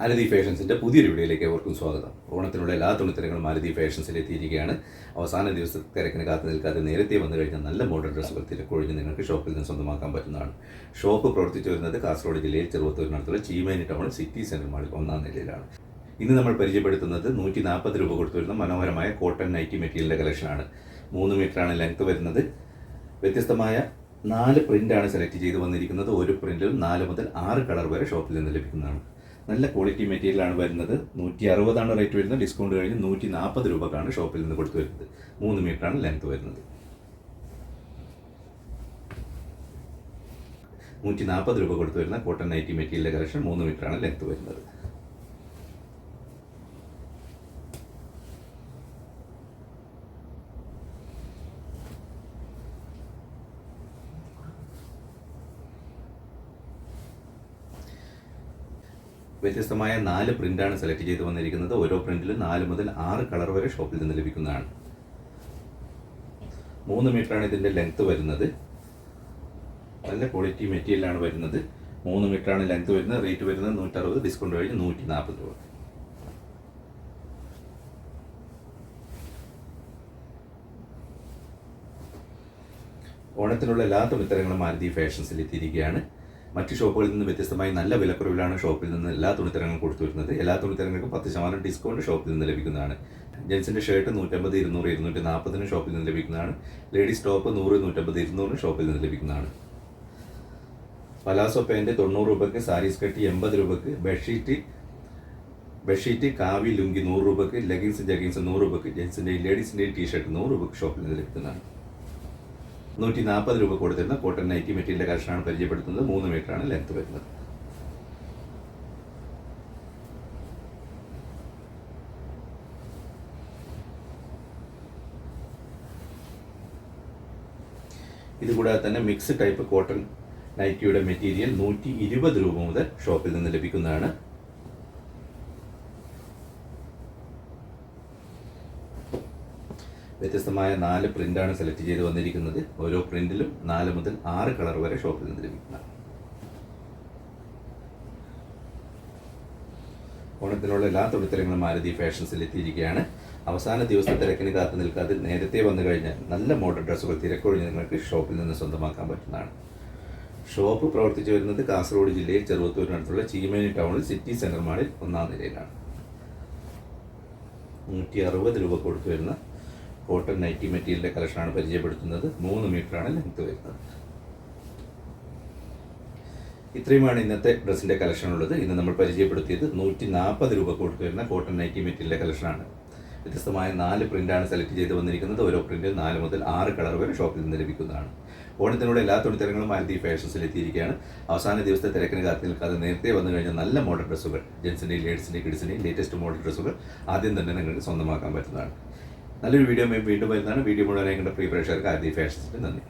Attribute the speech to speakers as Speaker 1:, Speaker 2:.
Speaker 1: മാരുതി ഫാഷൻസിന്റെ പുതിയൊരു വീഡിയോയിലേക്ക് അവർക്കും സ്വാഗതം. ഓണത്തിനുള്ള എല്ലാ തുണിത്തരങ്ങളും മാരുതി ഫാഷൻസിൽ എത്തിയിരിക്കുകയാണ്. അവസാന ദിവസം തിരക്കിന് കാത്തു നിൽക്കാതെ നേരത്തെ വന്നു കഴിഞ്ഞാൽ നല്ല മോഡൽ ഡ്രസ്സുകൾ തിരക്കൊഴിഞ്ഞ് നിങ്ങൾക്ക് ഷോപ്പിൽ നിന്ന് സ്വന്തമാക്കാൻ പറ്റുന്നതാണ്. ഷോപ്പ് പ്രവർത്തിച്ചു വരുന്നത് കാസർഗോഡ് ജില്ലയിൽ ചെറുവത്തൂരിനടുത്തുള്ള ചീമേനി ടൗൺ സിറ്റി സെന്റർ മാളിൽ ഒന്നാം നിലയിലാണ്. ഇന്ന് നമ്മൾ പരിചയപ്പെടുത്തുന്നത് നൂറ്റി നാൽപ്പത് രൂപ കൊടുത്തു വരുന്ന മനോഹരമായ കോട്ടൺ നൈറ്റി മെറ്റീരിയലിന്റെ കളക്ഷനാണ്. മൂന്ന് മീറ്ററാണ് ലെങ്ത് വരുന്നത്. വ്യത്യസ്തമായ നാല് പ്രിന്റാണ് സെലക്ട് ചെയ്ത് വന്നിരിക്കുന്നത്. ഒരു പ്രിന്റിൽ നാല് മുതൽ ആറ് കളർ വരെ ഷോപ്പിൽ നിന്ന് ലഭിക്കുന്നതാണ്. നല്ല ക്വാളിറ്റി മെറ്റീരിയലാണ് വരുന്നത്. നൂറ്റി അറുപതാണ് റേറ്റ് വരുന്നത്. ഡിസ്കൗണ്ട് കഴിഞ്ഞ് നൂറ്റി നാൽപ്പത് രൂപക്കാണ് ഷോപ്പിൽ നിന്ന് കൊടുത്തു വരുന്നത്. മൂന്ന് മീറ്ററാണ് ലെങ്ത് വരുന്നത്. നൂറ്റി നാൽപ്പത് രൂപ കൊടുത്തു വരുന്ന കോട്ടൺ നൈറ്റി മെറ്റീരിയലിന്റെ കളക്ഷൻ മൂന്ന് മീറ്ററാണ് ലെങ്ത് വരുന്നത്. വ്യത്യസ്തമായ നാല് പ്രിന്റാണ് സെലക്ട് ചെയ്ത് വന്നിരിക്കുന്നത്. ഓരോ പ്രിന്റിലും നാല് മുതൽ ആറ് കളർ വരെ ഷോപ്പിൽ നിന്ന് ലഭിക്കുന്നതാണ്. മൂന്ന് മീറ്ററാണ് ഇതിന്റെ ലെങ്ത് വരുന്നത്. നല്ല ക്വാളിറ്റി മെറ്റീരിയലാണ് വരുന്നത്. മൂന്ന് മീറ്ററാണ് ലെങ്ത് വരുന്നത്. റേറ്റ് വരുന്നത് നൂറ്ററുപത് ഡിസ്കൗണ്ട് കഴിഞ്ഞ് നൂറ്റി നാൽപ്പത് രൂപ. ഓണത്തിനുള്ള എല്ലാ തുണിത്തരങ്ങളും മാരുതി ഫാഷൻസിൽ എത്തിയിരിക്കുകയാണ്. മറ്റ് ഷോപ്പുകളിൽ നിന്ന് വ്യത്യസ്തമായി നല്ല വിലക്കുറവിലാണ് ഷോപ്പിൽ നിന്ന് എല്ലാ തുണിത്തരങ്ങളും കൊടുത്തു വരുന്നത് എല്ലാ തുണിത്തരങ്ങൾക്കും പത്ത് ശതമാനം ഡിസ്കൗണ്ട് ഷോപ്പിൽ നിന്ന് ലഭിക്കുന്നതാണ്. ജെൻസിന്റെ ഷർട്ട് നൂറ്റമ്പത് ഇരുന്നൂറ് ഇരുന്നൂറ്റി നാൽപ്പതിന് ഷോപ്പിൽ നിന്ന് ലഭിക്കുന്നതാണ്. ലേഡീസ് ടോപ്പ് നൂറ് നൂറ്റമ്പത് ഇരുന്നൂറിന് ഷോപ്പിൽ നിന്ന് ലഭിക്കുന്നതാണ്. പലാസോ പാന്റ് തൊണ്ണൂറ് രൂപയ്ക്ക് സാരീസ് കട്ടി എൺപത് രൂപയ്ക്ക് ബെഡ്ഷീറ്റ് ബെഡ്ഷീറ്റ് കാവി ലുങ്കി നൂറ് രൂപയ്ക്ക് ലെഗിൻസ് ജഗിൻസ് നൂറ് രൂപയ്ക്ക് ജെൻസിന്റെയും ലേഡീസിന്റെയും ടീഷർട്ട് നൂറ് രൂപയ്ക്ക് ഷോപ്പിൽ നിന്ന് ലഭിക്കുന്നതാണ്. നൂറ്റി നാൽപ്പത് രൂപ കൊടുത്തിരുന്ന കോട്ടൺ നൈറ്റി മെറ്റീരിയലിന്റെ കളക്ഷനാണ് പരിചയപ്പെടുത്തുന്നത്. മൂന്ന് ആണ് ലെങ്ത് വരുന്നത്. ഇതുകൂടാതെ തന്നെ മിക്സ് ടൈപ്പ് കോട്ടൺ നൈറ്റിയുടെ മെറ്റീരിയൽ നൂറ്റി ഇരുപത് രൂപ മുതൽ ഷോപ്പിൽ നിന്ന് ലഭിക്കുന്നതാണ്. വ്യത്യസ്തമായ നാല് പ്രിന്റാണ് സെലക്ട് ചെയ്ത് വന്നിരിക്കുന്നത്. ഓരോ പ്രിന്റിലും നാല് മുതൽ ആറ് കളർ വരെ ഷോപ്പിൽ നിന്ന് ലഭിക്കുന്നതാണ് ഓണത്തിനുള്ള എല്ലാ തുണിത്തരങ്ങളും മാരുതി ഫാഷൻസിൽ എത്തിയിരിക്കുകയാണ്. അവസാന ദിവസത്തെ തിരക്കിന് കാത്തു നിൽക്കാതെ നേരത്തെ വന്നു കഴിഞ്ഞാൽ നല്ല മോഡൽ ഡ്രസ്സുകൾ തിരക്കൊഴിഞ്ഞ് നിങ്ങൾക്ക് ഷോപ്പിൽ നിന്ന് സ്വന്തമാക്കാൻ പറ്റുന്നതാണ്. ഷോപ്പ് പ്രവർത്തിച്ചു വരുന്നത് കാസർഗോഡ് ജില്ലയിൽ ചെറുവത്തൂരിനടുത്തുള്ള ചീമേനി ടൗണിൽ സിറ്റി സെന്റർ മാളിൽ ഒന്നാം നിലയിലാണ്. നൂറ്റി അറുപത് രൂപ കൊടുത്തു വരുന്ന കോട്ടൺ നൈറ്റി മെറ്റീരിയലിന്റെ കളക്ഷനാണ് പരിചയപ്പെടുത്തുന്നത്. മൂന്ന് മീറ്ററാണ് ലെങ്ത് വരുന്നത്. ഇത്രയുമാണ് ഇന്നത്തെ ഡ്രസ്സിന്റെ കളക്ഷൻ ഉള്ളത്. ഇന്ന് നമ്മൾ പരിചയപ്പെടുത്തിയത് നൂറ്റി നാൽപ്പത് രൂപ കൊടുത്തു വരുന്ന കോട്ടൺ നൈറ്റി മെറ്റീരിയലിന്റെ കളക്ഷനാണ് വ്യത്യസ്തമായ നാല് പ്രിന്റാണ് സെലക്ട് ചെയ്ത് വന്നിരിക്കുന്നത്. ഓരോ പ്രിന്റിൽ നാല് മുതൽ ആറ് കളർ വരെ ഷോപ്പിൽ നിന്ന് ലഭിക്കുന്നതാണ്. ഓണത്തിനോട് എല്ലാ തുണിത്തരങ്ങളും മാരുതി ഫാഷൻസിൽ എത്തിയിരിക്കുകയാണ്. അവസാന ദിവസത്തെ തിരക്കിന് കാത്തു നിൽക്കാതെ നേരത്തെ വന്നു കഴിഞ്ഞാൽ നല്ല മോഡൽ ഡ്രസ്സുകൾ ജെൻസിന്റെയും ലേഡീസിന്റെയും കിഡ്സിന്റെയും ലേറ്റസ്റ്റ് മോഡൽ ഡ്രസ്സുകൾ ആദ്യം തന്നെ നിങ്ങൾക്ക് സ്വന്തമാക്കാൻ പറ്റുന്നതാണ്. നല്ലൊരു വീഡിയോ വീണ്ടും വരുന്നതാണ്. വീഡിയോ മുഴുവൻ കണ്ട പ്രിയ പ്രേക്ഷകർക്ക് ആദ്യ ഫാഷൻസിന്റെ നന്ദി.